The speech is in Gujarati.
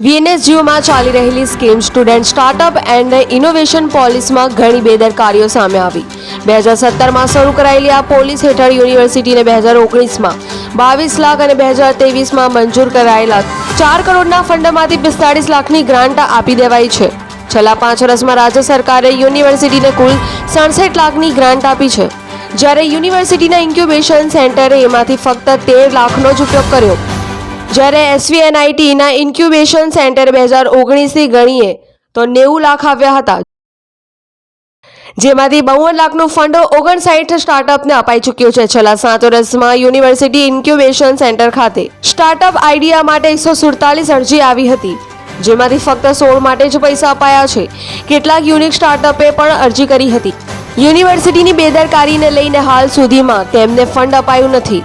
વીએનએસજીઓમાં ચાલી રહેલી scheme student startup and innovation પોલિસમાં ઘણી બેદરકારીઓ સામે આવી. બે હજાર સત્તરમાં શરૂ કરાયેલી આ પોલીસ હેઠળ યુનિવર્સિટીને બે હજાર ઓગણીસમાં બાવીસ લાખ અને બે હજાર ત્રેવીસમાં મંજૂર કરાયેલા ચાર કરોડના ફંડમાંથી પિસ્તાળીસ લાખની ગ્રાન્ટ આપી દેવાઈ છે. છેલ્લા પાંચ વર્ષમાં રાજ્ય સરકારે યુનિવર્સિટીને કુલ સડસઠ લાખની ગ્રાન્ટ આપી છે. જ્યારે યુનિવર્સિટીના ઇન્ક્યુબેશન સેન્ટરે એમાંથી ફક્ત તેર લાખનો જ ઉપયોગ કર્યો. જ્યારે એસવીએનઆઈટીના ઇન્ક્યુબેશન સેન્ટર બે હજાર ઓગણીસથી ગણીએ, તો નેવું લાખ આવ્યા હતા. જેમાંથી બાવન લાખનું ફંડ ઓગણસાઠ સ્ટાર્ટઅપને અપાઈ ચૂક્યું છે. છેલ્લા સાત વર્ષમાં યુનિવર્સિટી ઇન્ક્યુબેશન સેન્ટર ખાતે સ્ટાર્ટઅપ આઈડિયા માટે એકસો સુડતાલીસ અરજી આવી હતી. જેમાંથી ફક્ત સોળ માટે જ પૈસા અપાયા છે. કેટલાક યુનિક સ્ટાર્ટઅપે પણ અરજી કરી હતી. યુનિવર્સિટીની બેદરકારીને લઈને હાલ સુધીમાં તેમને ફંડ અપાયું નથી.